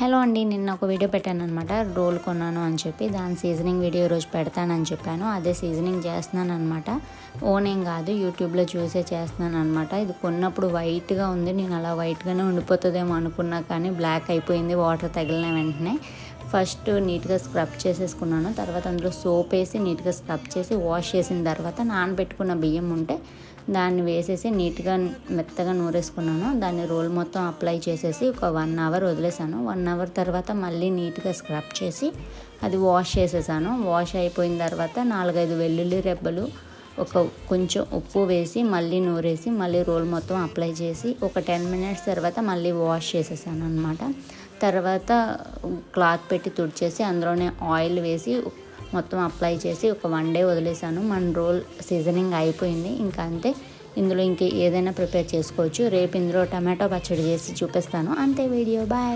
Hello అండి నిన్న ఒక వీడియో పెట్టాను అనమాట రోల్ కొన్నాను అని చెప్పి దాని సీజనింగ్ వీడియో ఈరోజు పెడతానని చెప్పాను. అదే సీజనింగ్ చేస్తున్నాను అనమాట ఓన్ ఏం కాదు యూట్యూబ్లో చూసే చేస్తున్నాను అనమాట ఇది కొన్నప్పుడు వైట్గా ఉంది. నేను అలా వైట్గానే ఉండిపోతుందేమో అనుకున్నా కానీ బ్లాక్ అయిపోయింది వాటర్ తగిలిన వెంటనే. ఫస్ట్ నీట్గా స్క్రబ్ చేసేసుకున్నాను. తర్వాత అందులో సోప్ వేసి నీట్గా స్క్రబ్ చేసి వాష్ చేసిన తర్వాత నానబెట్టుకున్న బియ్యం ఉంటే దాన్ని వేసేసి నీట్గా మెత్తగా నూరేసుకున్నాను. దాన్ని రోల్ మొత్తం అప్లై చేసేసి ఒక వన్ అవర్ వదిలేసాను. వన్ అవర్ తర్వాత మళ్ళీ నీట్గా స్క్రబ్ చేసి అది వాష్ చేసేసాను. వాష్ అయిపోయిన తర్వాత నాలుగైదు వెల్లుల్లి రెబ్బలు ఒక కొంచెం ఉప్పు వేసి మళ్ళీ నూరేసి మళ్ళీ రోల్ మొత్తం అప్లై చేసి ఒక టెన్ మినిట్స్ తర్వాత మళ్ళీ వాష్ చేసేసాను అనమాట తర్వాత క్లాత్ పెట్టి తుడిచేసి అందులోనే ఆయిల్ వేసి మొత్తం అప్లై చేసి ఒక వన్ డే వదిలేసాను మన రోల్ సీజనింగ్ అయిపోయింది. ఇంకా అంతే. ఇందులో ఇంక ఏదైనా ప్రిపేర్ చేసుకోవచ్చు. రేపు ఇందులో టమాటో పచ్చడి చేసి చూపిస్తాను. అంతే వీడియో. బాయ్.